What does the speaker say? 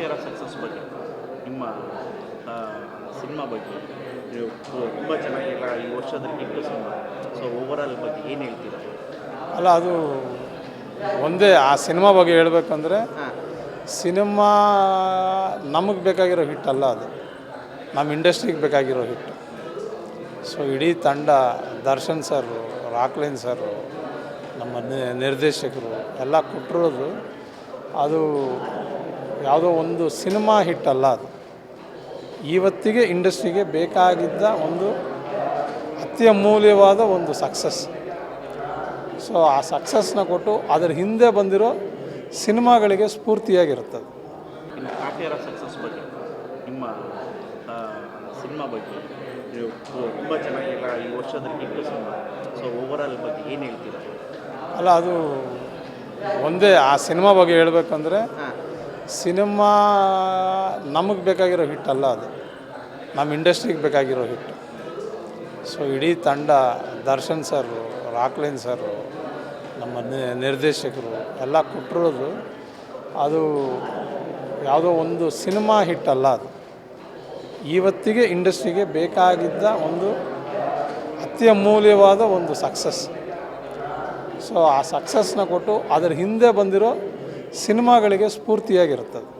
ಕಾಫಿಯರ success ಬಗ್ಗೆ ನಿಮ್ಮ cinema ಬಗ್ಗೆ ನೀವು ತುಂಬ ಚೆನ್ನಾಗಿಲ್ಲ ಈ ವರ್ಷದ ಹಿಟ್ಟು ಸಿನಿಮಾ. ಸೊ ಓವರಾಲ್ ಬಗ್ಗೆ ಏನು ಹೇಳ್ತೀರಾ? ಅಲ್ಲ ಅದು ಒಂದೇ ಆ ಸಿನಿಮಾ ಬಗ್ಗೆ ಹೇಳಬೇಕಂದ್ರೆ ಸಿನಿಮಾ ನಮಗೆ ಬೇಕಾಗಿರೋ ಹಿಟ್ ಅಲ್ಲ ಅದು. ನಮ್ಮ ಇಂಡಸ್ಟ್ರಿಗೆ ಬೇಕಾಗಿರೋ ಹಿಟ್ಟು ಸೊ ಇಡೀ ತಂಡ ದರ್ಶನ್ ಸರ್ ರಾಕ್ಲೈನ್ ಸರ್ ನಮ್ಮ ನಿರ್ದೇಶಕರು ಎಲ್ಲ ಕೊಟ್ಟಿರೋದು ಅದು ಯಾವುದೋ ಒಂದು ಸಿನಿಮಾ ಹಿಟ್ ಅಲ್ಲ ಅದು. ಇವತ್ತಿಗೆ ಇಂಡಸ್ಟ್ರಿಗೆ ಬೇಕಾಗಿದ್ದ ಒಂದು ಅತ್ಯಮೂಲ್ಯವಾದ ಒಂದು ಸಕ್ಸಸ್ ಸೊ ಆ ಸಕ್ಸಸ್ನ ಕೊಟ್ಟು ಅದರ ಹಿಂದೆ ಬಂದಿರೋ ಸಿನಿಮಾಗಳಿಗೆ ಸ್ಫೂರ್ತಿಯಾಗಿರುತ್ತದೆ. ಇನ್ನು ಕಾಫಿಯರ ಸಕ್ಸಸ್ ಬಗ್ಗೆ ನಿಮ್ಮ ಸಿನಿಮಾ ಬಗ್ಗೆ ನೀವು ತುಂಬ ಚೆನ್ನಾಗಿಲ್ಲ ಈ ವರ್ಷದಲ್ಲಿ ಹಿಟ್ಟು ಸಿನಿಮಾ. ಸೊ ಓವರಾಲ್ ಬಗ್ಗೆ ಏನು ಹೇಳ್ತೀರಾ? ಅಲ್ಲ ಅದು ಒಂದೇ ಆ ಸಿನಿಮಾ ಬಗ್ಗೆ ಹೇಳಬೇಕಂದ್ರೆ ಸಿನಿಮಾ ನಮಗೆ ಬೇಕಾಗಿರೋ ಹಿಟ್ ಅಲ್ಲ ಅದು. ನಮ್ಮ ಇಂಡಸ್ಟ್ರಿಗೆ ಬೇಕಾಗಿರೋ ಹಿಟ್ಟು ಸೊ ಇಡೀ ತಂಡ, ದರ್ಶನ್ ಸರ್, ರಾಕ್ಲೈನ್ ಸರ್, ನಮ್ಮ ನಿರ್ದೇಶಕರು ಎಲ್ಲ ಕೊಟ್ಟಿರೋದು ಅದು ಯಾವುದೋ ಒಂದು ಸಿನಿಮಾ ಹಿಟ್ ಅಲ್ಲ ಅದು. ಇವತ್ತಿಗೆ ಇಂಡಸ್ಟ್ರಿಗೆ ಬೇಕಾಗಿದ್ದ ಒಂದು ಅತ್ಯಮೂಲ್ಯವಾದ ಒಂದು ಸಕ್ಸಸ್. ಸೊ ಆ ಸಕ್ಸಸ್ನ ಕೊಟ್ಟು ಅದರ ಹಿಂದೆ ಬಂದಿರೋ ಸಿನಿಮಾಗಳಿಗೆ ಸ್ಫೂರ್ತಿಯಾಗಿರುತ್ತದೆ.